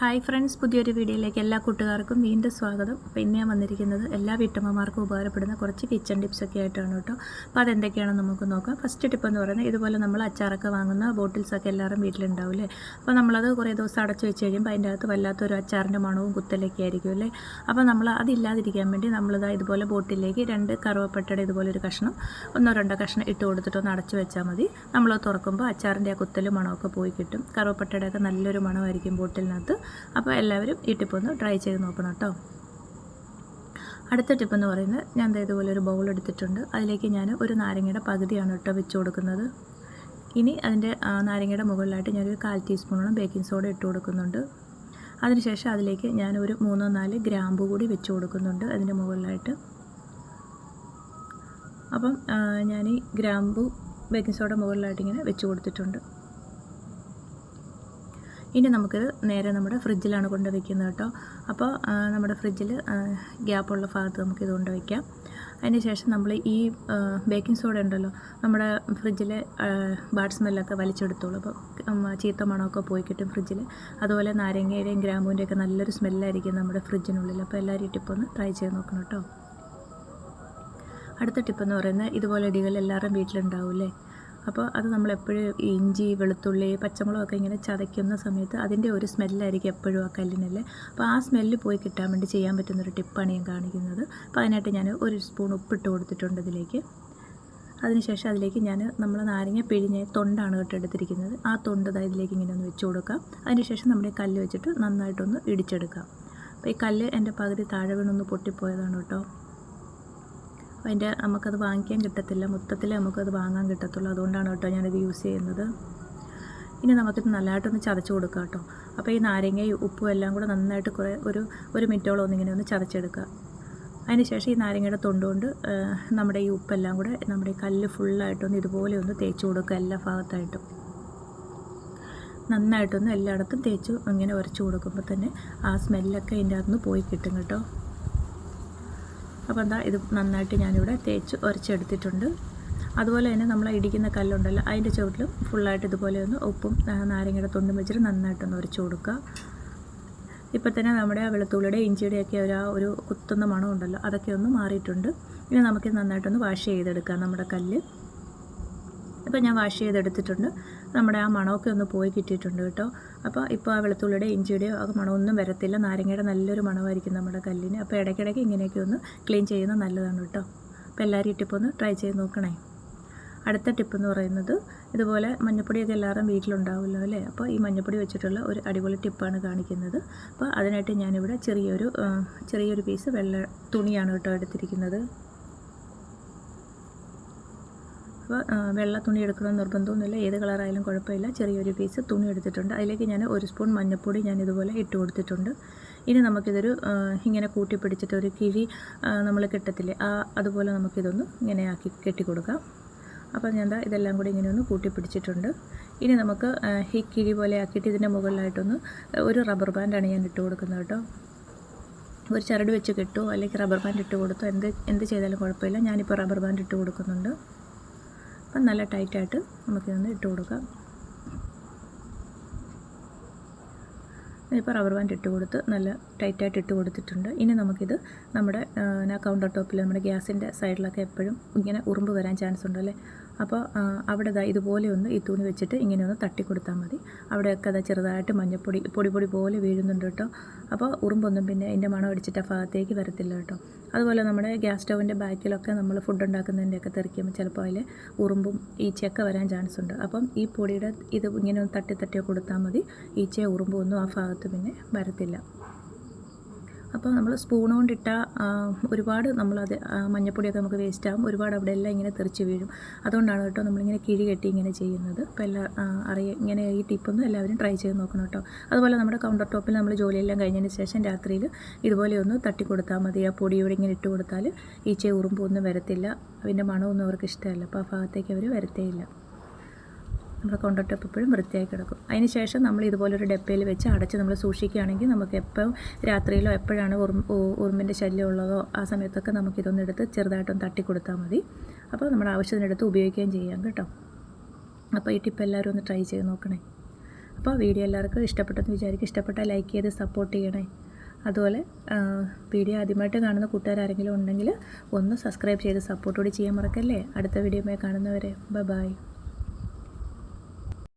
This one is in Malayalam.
ഹായ് ഫ്രണ്ട്സ് പുതിയൊരു വീഡിയോയിലേക്ക് എല്ലാ കൂട്ടുകാർക്കും വീണ്ടും സ്വാഗതം. അപ്പോൾ ഇന്ന് ഞാൻ വന്നിരിക്കുന്നത് എല്ലാ വീട്ടമ്മമാർക്കും ഉപകാരപ്പെടുന്ന കുറച്ച് കിച്ചൺ ടിപ്സൊക്കെ ആയിട്ടാണ് കേട്ടോ. അപ്പോൾ അതെന്തൊക്കെയാണെന്ന് നമുക്ക് നോക്കാം. ഫസ്റ്റ് ടിപ്പ് എന്ന് പറയുന്നത് ഇതുപോലെ നമ്മൾ അച്ചാറൊക്കെ വാങ്ങുന്ന ബോട്ടിൽസൊക്കെ എല്ലാവരും വീട്ടിലുണ്ടാവില്ലേ അപ്പോൾ നമ്മളത് കുറേ ദിവസം അടച്ചു വെച്ച് കഴിയുമ്പോൾ അതിന്റെ അകത്ത് വല്ലാത്തൊരു അച്ചാറിന്റെ മണവും കുത്തലൊക്കെ ആയിരിക്കും അല്ലേ? അപ്പോൾ നമ്മൾ അതില്ലാതിരിക്കാൻ വേണ്ടി നമ്മളിതാ ഇതുപോലെ ബോട്ടിലേക്ക് രണ്ട് കറുവപ്പട്ടയുടെ ഇതുപോലെ ഒരു കഷ്ണം ഒന്നോ രണ്ടോ കഷ്ണം ഇട്ട് കൊടുത്തിട്ട് ഒന്ന് അടച്ചു വെച്ചാൽ മതി. നമ്മൾ തുറക്കുമ്പോൾ അച്ചാറിന്റെ ആ കുത്തലും മണമൊക്കെ പോയി കിട്ടും. കറുവപ്പട്ടയുടെയൊക്കെ നല്ലൊരു മണമായിരിക്കും ബോട്ടിലിനകത്ത്. അപ്പോൾ എല്ലാവരും ഈ ടിപ്പ് ഒന്ന് ട്രൈ ചെയ്ത് നോക്കണം കേട്ടോ. അടുത്ത ടിപ്പ് എന്ന് പറയുന്നത് ഞാൻ ഇതുപോലെ ഒരു ബൗൾ എടുത്തിട്ടുണ്ട്. അതിലേക്ക് ഞാൻ ഒരു നാരങ്ങയുടെ പകുതിയാണ് കേട്ടോ വെച്ച് കൊടുക്കുന്നത്. ഇനി അതിന്റെ നാരങ്ങയുടെ മുകളിലായിട്ട് ഞാനൊരു കാൽ ടീസ്പൂണോളം ബേക്കിംഗ് സോഡ ഇട്ട് കൊടുക്കുന്നുണ്ട്. അതിനുശേഷം അതിലേക്ക് ഞാൻ ഒരു മൂന്നോ നാല് ഗ്രാമ്പു കൂടി വെച്ച് കൊടുക്കുന്നുണ്ട് അതിന്റെ മുകളിലായിട്ട്. അപ്പം ഞാൻ ഈ ഗ്രാമ്പു ബേക്കിംഗ് സോഡ മുകളിലായിട്ട് ഇങ്ങനെ വെച്ച് കൊടുത്തിട്ടുണ്ട്. ഇനി നമുക്ക് നേരെ നമ്മുടെ ഫ്രിഡ്ജിലാണ് കൊണ്ട് വയ്ക്കുന്നത് കേട്ടോ. അപ്പോൾ നമ്മുടെ ഫ്രിഡ്ജിൽ ഗ്യാപ്പുള്ള ഭാഗത്ത് നമുക്കിത് കൊണ്ട് വയ്ക്കാം അതിന് ശേഷം നമ്മൾ ഈ ബേക്കിംഗ് സോഡ ഉണ്ടല്ലോ നമ്മുടെ ഫ്രിഡ്ജിലെ ബാഡ് സ്മെല്ലൊക്കെ വലിച്ചെടുത്തോളൂ. അപ്പോൾ ചീത്ത മണമൊക്കെ പോയി കിട്ടും ഫ്രിഡ്ജിൽ അതുപോലെ നാരങ്ങയുടെയും ഗ്രാമ്പൂന്റെയൊക്കെ നല്ലൊരു സ്മെല്ലായിരിക്കും നമ്മുടെ ഫ്രിഡ്ജിനുള്ളിൽ അപ്പോൾ എല്ലാവരും ടിപ്പൊന്ന് ട്രൈ ചെയ്ത് നോക്കണം കേട്ടോ. അടുത്ത ടിപ്പെന്ന് പറയുന്നത് ഇതുപോലെ ഇടികൾ എല്ലാവരുടെയും വീട്ടിലുണ്ടാവില്ലേ അപ്പോൾ അത് നമ്മൾ എപ്പോഴും ഇഞ്ചി വെളുത്തുള്ളി പച്ചമുളകൊക്കെ ഇങ്ങനെ ചതയ്ക്കുന്ന സമയത്ത് അതിന്റെ ഒരു സ്മെല്ലായിരിക്കും എപ്പോഴും ആ കല്ലിനല്ലേ. അപ്പോൾ ആ സ്മെല്ല് പോയി കിട്ടാൻ വേണ്ടി ചെയ്യാൻ പറ്റുന്നൊരു ടിപ്പാണ് ഞാൻ കാണിക്കുന്നത്. അപ്പോൾ അതിനായിട്ട് ഞാൻ ഒരു സ്പൂൺ ഉപ്പിട്ട് കൊടുത്തിട്ടുണ്ട് ഇതിലേക്ക്. അതിനുശേഷം അതിലേക്ക് ഞാൻ നമ്മൾ നാരങ്ങ പിഴിഞ്ഞ തൊണ്ടാണ് കേട്ടോ എടുത്തിരിക്കുന്നത്. ആ തൊണ്ട് ഇതിലേക്ക് ഇങ്ങനെ ഒന്ന് വെച്ച് കൊടുക്കാം. അതിനുശേഷം നമ്മുടെ കല്ല് വെച്ചിട്ട് നന്നായിട്ടൊന്ന് ഇടിച്ചെടുക്കാം. അപ്പോൾ ഈ കല്ല് എന്റെ പകുതി താഴെ വീണൊന്ന് പൊട്ടിപ്പോയതാണ് കേട്ടോ. അതിന്റെ നമുക്കത് വാങ്ങിക്കാൻ കിട്ടത്തില്ല. മൊത്തത്തിൽ നമുക്കത് വാങ്ങാൻ കിട്ടത്തുള്ളൂ. അതുകൊണ്ടാണ് കേട്ടോ ഞാനിത് യൂസ് ചെയ്യുന്നത്. ഇനി നമുക്കിത് നല്ലതായിട്ടൊന്ന് ചതച്ച് കൊടുക്കാം കേട്ടോ. അപ്പോൾ ഈ നാരങ്ങയും ഉപ്പും എല്ലാം കൂടെ നന്നായിട്ട് കുറേ ഒരു ഒരു മിനിറ്റോളം ഒന്നിങ്ങനെ ഒന്ന് ചതച്ചെടുക്കുക. അതിന് ശേഷം ഈ നാരങ്ങയുടെ തൊണ്ടുകൊണ്ട് നമ്മുടെ ഈ ഉപ്പെല്ലാം കൂടെ നമ്മുടെ ഈ കല്ല് ഫുള്ളായിട്ടൊന്ന് ഇതുപോലെ ഒന്ന് തേച്ച് കൊടുക്കുക എല്ലാ ഭാഗത്തായിട്ടും. നന്നായിട്ടൊന്ന് എല്ലായിടത്തും തേച്ച് ഇങ്ങനെ ഉരച്ച് കൊടുക്കുമ്പോൾ തന്നെ ആ സ്മെല്ലൊക്കെ അതിന്റെ അകത്തുനിന്ന് പോയി കിട്ടും കേട്ടോ. അപ്പോൾ എന്താ ഇത് നന്നായിട്ട് ഞാനിവിടെ തേച്ച് ഉരച്ചെടുത്തിട്ടുണ്ട്. അതുപോലെ തന്നെ നമ്മൾ ഇടിക്കുന്ന കല്ലുണ്ടല്ലോ അതിന്റെ ചുവട്ടിലും ഫുള്ളായിട്ട് ഇതുപോലെ ഒന്ന് ഉപ്പും നാരങ്ങയുടെ തൊണ്ടും വെച്ചിട്ട് നന്നായിട്ടൊന്ന് ഉരച്ച് കൊടുക്കുക. ഇപ്പം തന്നെ നമ്മുടെ വെളുത്തുള്ളിയുടെ ഇഞ്ചിയുടെയൊക്കെ ഒരു ആ ഒരു കുത്തുന്ന മണം ഉണ്ടല്ലോ അതൊക്കെ ഒന്ന് മാറിയിട്ടുണ്ട്. ഇനി നമുക്ക് നന്നായിട്ടൊന്ന് വാഷ് ചെയ്തെടുക്കാം നമ്മുടെ കല്ല്. ഇപ്പം ഞാൻ വാഷ് ചെയ്തെടുത്തിട്ടുണ്ട്. നമ്മുടെ ആ മണമൊക്കെ ഒന്ന് പോയി കിട്ടിയിട്ടുണ്ട് കേട്ടോ. അപ്പോൾ ഇപ്പോൾ ആ വെളുത്തുള്ളിയുടെ ഇഞ്ചിയുടെയോ ആ മണമൊന്നും വരത്തില്ല. നാരങ്ങയുടെ നല്ലൊരു മണമായിരിക്കും നമ്മുടെ കല്ലിന്. അപ്പോൾ ഇടയ്ക്കിടയ്ക്ക് ഇങ്ങനെയൊക്കെ ഒന്ന് ക്ലീൻ ചെയ്യുന്നത് നല്ലതാണ് കേട്ടോ. അപ്പോൾ എല്ലാവരും ഈ ടിപ്പ് ഒന്ന് ട്രൈ ചെയ്ത് നോക്കണേ. അടുത്ത ടിപ്പ് എന്ന് പറയുന്നത് ഇതുപോലെ മഞ്ഞപ്പൊടിയൊക്കെ എല്ലാവരും വീട്ടിലുണ്ടാവുമല്ലോ അല്ലേ? അപ്പോൾ ഈ മഞ്ഞപ്പൊടി വെച്ചിട്ടുള്ള ഒരു അടിപൊളി ടിപ്പാണ് കാണിക്കുന്നത്. അപ്പോൾ അതിനായിട്ട് ഞാനിവിടെ ചെറിയൊരു ചെറിയൊരു പീസ് വെള്ള തുണിയാണ് കേട്ടോ എടുത്തിരിക്കുന്നത്. അപ്പോൾ വെള്ള തുണി എടുക്കണമെന്ന് നിർബന്ധമൊന്നുമില്ല. ഏത് കളറായാലും കുഴപ്പമില്ല. ചെറിയൊരു പീസ് തുണി എടുത്തിട്ടുണ്ട്. അതിലേക്ക് ഞാൻ ഒരു സ്പൂൺ മഞ്ഞൾപ്പൊടി ഞാൻ ഇതുപോലെ ഇട്ട് കൊടുത്തിട്ടുണ്ട്. ഇനി നമുക്കിതൊരു ഇങ്ങനെ കൂട്ടി പിടിച്ചിട്ട് ഒരു കിഴി നമ്മൾ കെട്ടത്തില്ലേ ആ അതുപോലെ നമുക്കിതൊന്ന് ഇങ്ങനെ ആക്കി കെട്ടി കൊടുക്കാം. അപ്പോൾ ഞാൻ എന്താ ഇതെല്ലാം കൂടി ഇങ്ങനെ ഒന്ന് കൂട്ടി പിടിച്ചിട്ടുണ്ട്. ഇനി നമുക്ക് ഈ കിഴി പോലെ ആക്കിയിട്ട് ഇതിന്റെ മുകളിലായിട്ടൊന്ന് ഒരു റബ്ബർ ബാൻഡാണ് ഞാൻ ഇട്ട് കൊടുക്കുന്നത് കേട്ടോ. ഒരു ചരട് വെച്ച് കെട്ടുമോ അല്ലെങ്കിൽ റബ്ബർ ബാൻഡ് ഇട്ട് കൊടുത്തോ എന്ത് എന്ത് ചെയ്താലും കുഴപ്പമില്ല. ഞാനിപ്പോൾ റബ്ബർ ബാൻഡ് ഇട്ട് കൊടുക്കുന്നുണ്ട്. അപ്പം നല്ല ടൈറ്റായിട്ട് നമുക്കിതൊന്ന് ഇട്ട് കൊടുക്കാം. ഇപ്പോൾ റബ്ബർ ബാൻഡ് ഇട്ട് കൊടുത്ത് നല്ല ടൈറ്റായിട്ട് ഇട്ട് കൊടുത്തിട്ടുണ്ട്. ഇനി നമുക്കിത് നമ്മുടെ കൗണ്ടർ ടോപ്പിൽ നമ്മുടെ ഗ്യാസിന്റെ സൈഡിലൊക്കെ എപ്പോഴും ഇങ്ങനെ ഉറുമ്പ് വരാൻ ചാൻസ് ഉണ്ടല്ലേ? അപ്പോൾ അവിടെ ദാ ഇതുപോലെ ഒന്ന് ഈ തുണി വെച്ചിട്ട് ഇങ്ങനെ ഒന്ന് തട്ടി കൊടുത്താൽ മതി. അവിടെയൊക്കെ അതാ ചെറുതായിട്ട് മഞ്ഞപ്പൊടി പൊടി പൊടി പോലെ വീഴുന്നുണ്ട് കേട്ടോ. അപ്പോൾ ഉറുമ്പൊന്നും പിന്നെ അതിന്റെ മണം അടിച്ചിട്ട് ആ ഭാഗത്തേക്ക് വരത്തില്ല കേട്ടോ. അതുപോലെ നമ്മുടെ ഗ്യാസ് സ്റ്റൗവിന്റെ ബാക്കിലൊക്കെ നമ്മൾ ഫുഡ് ഉണ്ടാക്കുന്നതിന്റെയൊക്കെ തെറിക്കുമ്പോൾ ചിലപ്പോൾ അതിൽ ഉറുമ്പും ഈച്ചയൊക്കെ വരാൻ ചാൻസ് ഉണ്ട്. അപ്പം ഈ പൊടിയുടെ ഇത് ഇങ്ങനെ ഒന്ന് തട്ടി തട്ടി കൊടുത്താൽ മതി. ഈച്ചയോ ഉറുമ്പോ ഒന്നും ആ ഭാഗത്ത് പിന്നെ വരത്തില്ല. അപ്പോൾ നമ്മൾ സ്പൂൺ കൊണ്ടിട്ട ഒരുപാട് നമ്മളത് മഞ്ഞപ്പൊടിയൊക്കെ നമുക്ക് വേസ്റ്റ് ആകും ഒരുപാട് അവിടെ എല്ലാം ഇങ്ങനെ തെറിച്ച് വീഴും. അതുകൊണ്ടാണ് കേട്ടോ നമ്മളിങ്ങനെ കിഴി കെട്ടി ഇങ്ങനെ ചെയ്യുന്നത്. അപ്പോൾ എല്ലാ അറിയ ഇങ്ങനെ ഈ ടിപ്പൊന്നും എല്ലാവരും ട്രൈ ചെയ്ത് നോക്കണം കേട്ടോ. അതുപോലെ നമ്മുടെ കൗണ്ടർ ടോപ്പിൽ നമ്മൾ ജോലിയെല്ലാം കഴിഞ്ഞതിന് ശേഷം രാത്രിയിൽ ഇതുപോലെ ഒന്ന് തട്ടി കൊടുത്താൽ മതി. ആ പൊടിയോടെ ഇങ്ങനെ ഇട്ട് കൊടുത്താൽ ഈ ഉറുമ്പൊന്നും വരത്തില്ല. അതിന്റെ മണമൊന്നും അവർക്ക് ഇഷ്ടമല്ല. അപ്പോൾ ആ ഭാഗത്തേക്ക് അവർ വരത്തേയില്ല നമ്മുടെ കൊണ്ടിട്ടപ്പോൾ ടോപ്പ് എപ്പോഴും വൃത്തിയായി കിടക്കും. അതിന് ശേഷം നമ്മൾ ഇതുപോലൊരു ഡപ്പയിൽ വെച്ച് അടച്ച് നമ്മൾ സൂക്ഷിക്കുകയാണെങ്കിൽ നമുക്ക് എപ്പോൾ രാത്രിയിലോ എപ്പോഴാണ് ഉറുമ്പ് ഉറുമ്പിന്റെ ശല്യം ഉള്ളതോ ആ സമയത്തൊക്കെ നമുക്കിതൊന്ന് എടുത്ത് ചെറുതായിട്ടൊന്ന് തട്ടി കൊടുത്താൽ മതി. അപ്പോൾ നമ്മുടെ ആവശ്യത്തിനെടുത്ത് ഉപയോഗിക്കുകയും ചെയ്യാം കേട്ടോ. അപ്പോൾ ഈ ടിപ്പ് എല്ലാവരും ഒന്ന് ട്രൈ ചെയ്ത് നോക്കണേ. അപ്പോൾ വീഡിയോ എല്ലാവർക്കും ഇഷ്ടപ്പെട്ടെന്ന് വിചാരിക്കും. ഇഷ്ടപ്പെട്ടാൽ ലൈക്ക് ചെയ്ത് സപ്പോർട്ട് ചെയ്യണേ. അതുപോലെ വീഡിയോ ആദ്യമായിട്ട് കാണുന്ന കൂട്ടുകാരാരെങ്കിലും ഉണ്ടെങ്കിൽ ഒന്ന് സബ്സ്ക്രൈബ് ചെയ്ത് സപ്പോർട്ട് കൂടി ചെയ്യാൻ മറക്കല്ലേ? അടുത്ത വീഡിയോയുമായി കാണുന്നവരെ ബൈ.